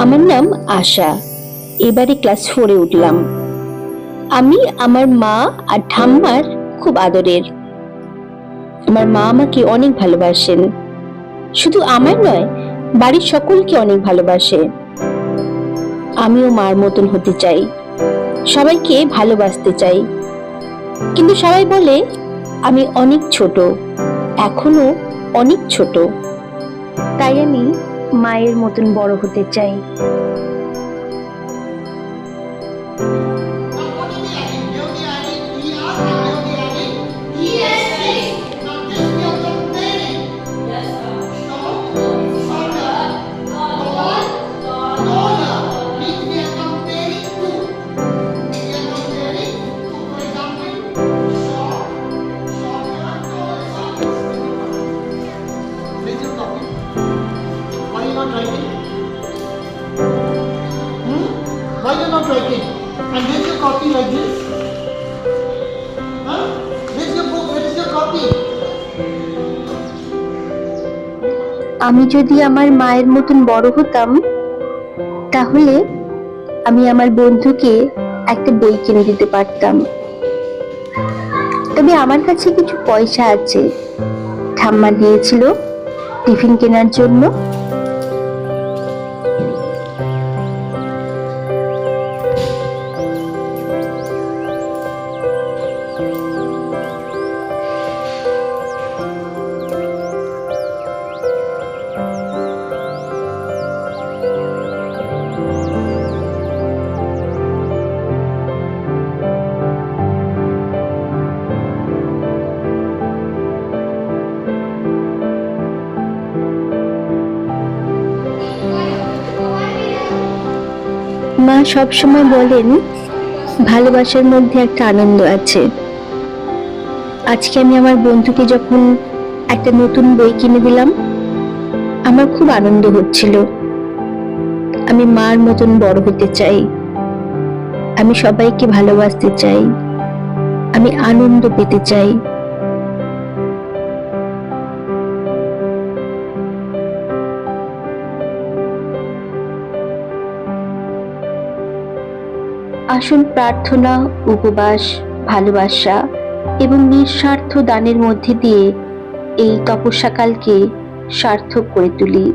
আমার নাম আশা। এবারে ক্লাস ফোরে উঠলাম। আমি, আমার মা আর ঠাম্মার খুব আদরের। আমার মা আমাকে অনেক ভালোবাসেন। শুধু আমার নয়, বাড়ির সকলকে অনেক ভালোবাসে। আমিও মার মতন হতে চাই। সবাইকে ভালোবাসতে চাই। কিন্তু সবাই বলে, আমি অনেক ছোট। এখনও অনেক ছোট। তাই আমি মায়ের মতন বড় হতে চাই। Not writing? Hmm? Why you not writing? And where's your copy like this? Huh? Where's your book? Where is your copy? আমি যদি আমার মায়ের মতন বড় হতাম তাহলে আমি আমার বন্ধুকে একটা বই কিনে দিতে পারতাম তবে আমার কাছে কিছু পয়সা আছে ঠাম্মা দিয়েছিল টিফিন কেনার জন্য মা সবসময় বলেন, ভালোবাসার মধ্যে একটা আনন্দ আছে। আজকে আমি আমার বন্ধুকে যখন একটা নতুন বই কিনে দিলাম, আমার খুব আনন্দ হচ্ছিল। আমি মার মতন বড় হতে চাই। আমি সবাইকে ভালোবাসতে চাই। আমি আনন্দ পেতে চাই। আসল প্রার্থনা উপবাস ভালোবাসা এবং নিঃস্বার্থ দানের মধ্যে দিয়ে এই তপস্যাকালকে সার্থক করে তুলি।